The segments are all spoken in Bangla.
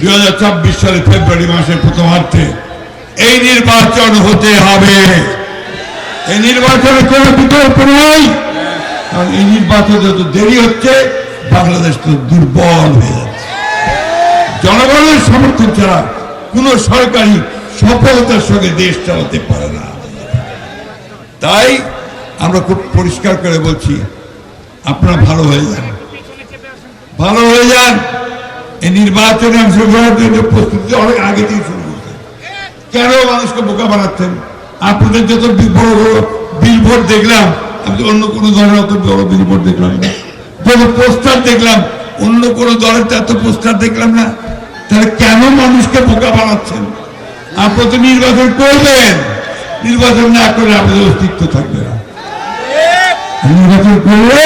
দুই হাজার চব্বিশ সালে ফেব্রুয়ারি মাসের প্রথমার্ধে এই নির্বাচন হতে হবে। এই নির্বাচনে কোনো বিকল্প নেই। কারণ এই নির্বাচন যত দেরি হচ্ছে, বাংলাদেশ তো দুর্বল হয়ে যাচ্ছে। জনগণের সমর্থন ছাড়া কোন সরকারি সফলতার সঙ্গে দেশ চালাতে পারে না। তাই আমরা খুব পরিষ্কার করে বলছি, আপনারা ভালো হয়ে যান। ভালো হয়ে যান। এই নির্বাচনে অংশগ্রহণের জন্য প্রস্তুতি অনেক আগে থেকে শুরু করছেন কেন মানুষকে বোকা বানাচ্ছেন? আপনাদের যত বড় বড় বিলবোর্ড দেখলাম, আমি অন্য কোনো দলের অত বড় বিলবোর্ড দেখলাম যত পোস্টার দেখলাম, অন্য কোনো দলের এত পোস্টার দেখলাম না। তাহলে কেন মানুষকে বোকা বানাচ্ছেন? আপনি তো নির্বাচন করবেন। নির্বাচন না করলে আপনাদের অস্তিত্ব থাকবে না। নির্বাচন করলে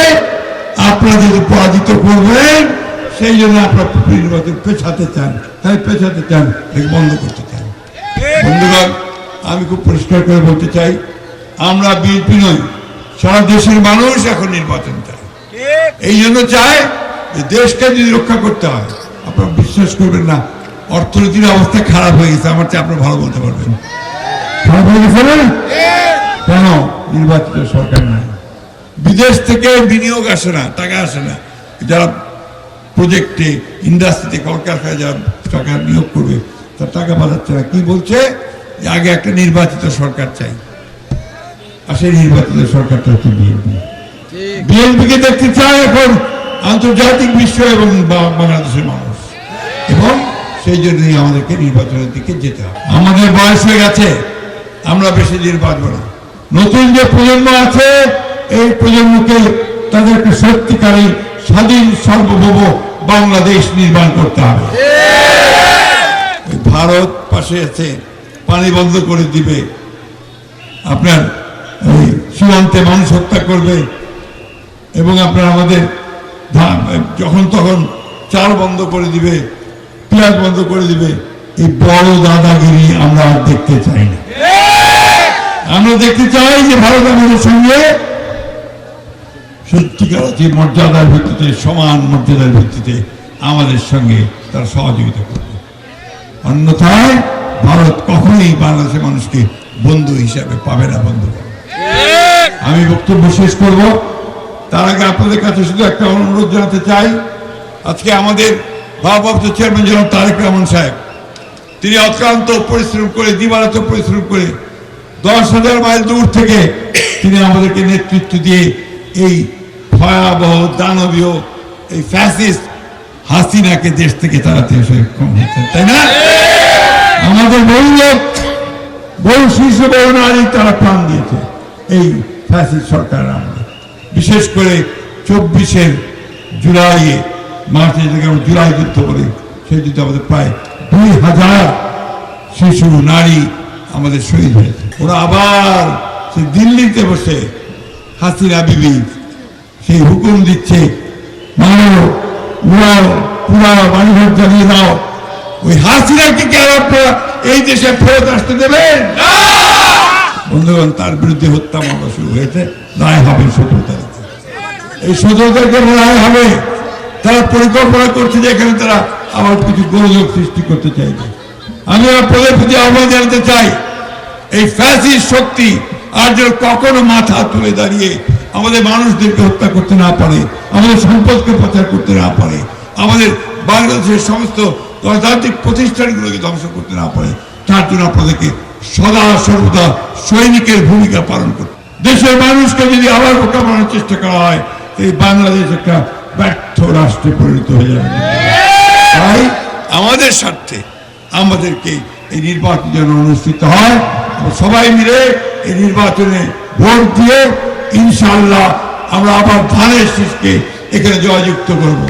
আপনারা যদি পরাজিত করবেন। সেই জন্য আপনারা নির্বাচন পেছাতে চান, তাই পেছাতে চান এটাকে বন্ধ করতে চান। বন্ধুগণ, আমি খুব পরিষ্কার করে বলতে চাই, আমরা বিএনপি নই, সারা দেশের মানুষ এখন নির্বাচন চায়। এই জন্য চায় দেশকে যদি রক্ষা করতে হয়, আপনারা বিশ্বাস করবেন না, অর্থনীতির অবস্থা খারাপ হয়ে গেছে, আমার চেয়ে আপনারা ভালো বলতে পারবেন। খারাপ হয়ে গেছে না কেন নির্বাচিত সরকার নাই? বিদেশ থেকে বিনিয়োগ আসে না, টাকা আসে না। যারা প্রজেক্টে ইন্ডাস্ট্রিতে কলকারখানায় যারা টাকা নিয়োগ করবে তার টাকা বাজাচ্ছে না। কি বলছে? যে আগে একটা নির্বাচিত সরকার চাই। আর সেই নির্বাচিত সরকারটা হচ্ছে বিএনপি। বিএনপিকে দেখতে চায় এখন আন্তর্জাতিক বিশ্ব এবং বাংলাদেশের মানুষ। এবং সেই জন্যই আমাদেরকে নির্বাচনের দিকে যেতে হবে। আমাদের বয়স হয়ে গেছে আমরা বেশি দিন বাঁচব না। নতুন যে প্রজন্ম আছে এই প্রজন্মকে তাদেরকে সত্যিকারী স্বাধীন সার্বভৌম বাংলাদেশ নির্মাণ করতে হবে। ভারত পাশে আছে পানি বন্ধ করে দিবে। আপনার সীমান্তে মানুষ হত্যা করবে এবং আপনার আমাদের যখন তখন চাল বন্ধ করে দিবে, পেঁয়াজ বন্ধ করে দিবে, এই বড় দাদাগিরি আমরা আর দেখতে চাই না। আমরা দেখতে চাই যে ভারত আমাদের সঙ্গে সত্যিকার যে মর্যাদার ভিত্তিতে, সমান মর্যাদার ভিত্তিতে আমাদের সঙ্গে তারা সহযোগিতা করবে। অন্যথায় ভারত কখনোই বাংলাদেশের মানুষকে বন্ধু হিসাবে পাবে না, বন্ধু আমি বক্তব্য শেষ করব। তার আগে আপনাদের কাছে শুধু একটা অনুরোধ জানাতে চাই। আজকে আমাদের ভারপ্রাপ্ত চেয়ারম্যান জনাব তারেক রহমান সাহেব, তিনি অক্লান্ত পরিশ্রম করে দিবারাত পরিশ্রম করে দশ হাজার মাইল দূর থেকে তিনি আমাদেরকে নেতৃত্ব দিয়ে এই ভয়াবহ দানবীয়, এই ফ্যাসিস্ট হাসিনাকে দেশ থেকে তাড়াতে সক্ষম হয়েছেন তাই না? আমাদের বহু লোক, বহু শিশু বহু নারী তারা প্রাণ দিয়েছে এই ফ্যাসিস্ট সরকার আমলে। বিশেষ করে চব্বিশের জুলাইয়ে মার্চে যেটাকে আমরা জুলাই যুদ্ধ বলি, সেই যুদ্ধে আমাদের প্রায় দুই হাজার শিশু, নারী আমাদের শহীদ হয়েছে। ওরা আবার সে দিল্লিতে বসে হাসিনা বিবি, সেই হুকুম দিচ্ছে মানো উড়াও, পুরাও বাড়িঘর জ্বালিয়ে দাও। ওই হাসিনাকে কেন আপনারা এই দেশে ফেরত আসতে দেবেন? বন্ধুগণ, তার বিরুদ্ধে হত্যা মামলা শুরু হয়েছে রায় হবে সতেরো তারিখে এই সতেরো তারিখে রায় হবে, তারা পরিকল্পনা করছে যে এখানে তারা আবার কিছু গোলযোগ সৃষ্টি করতে চাইবে। আমি আপনাদের প্রতি আহ্বান জানাতে চাই, এই ফ্যাসিস শক্তি আর যেন কখনো মাথা তুলে দাঁড়িয়ে আমাদের মানুষদেরকে হত্যা করতে না পারে, আমাদের সম্পদকে পাচার করতে না পারে, আমাদের বাংলাদেশের সমস্ত গণতান্ত্রিক প্রতিষ্ঠানগুলোকে ধ্বংস করতে না পারে, তার জন্য আপনাদেরকে সদা সর্বদা সৈনিকের ভূমিকা পালন করতে দেশের মানুষকে যদি আবার বোকা বানানোর চেষ্টা করা হয়, এই বাংলাদেশ একটা ব্যর্থ রাষ্ট্রে পরিণত হয়ে যাবে। তাই আমাদের স্বার্থে আমাদেরকে এই নির্বাচন যেন অনুষ্ঠিত হয়। সবাই মিলে এই নির্বাচনে ভোট দিয়ে ইনশাল্লাহ আমরা আবার ধানের শীষকে এখানে জয়যুক্ত করব।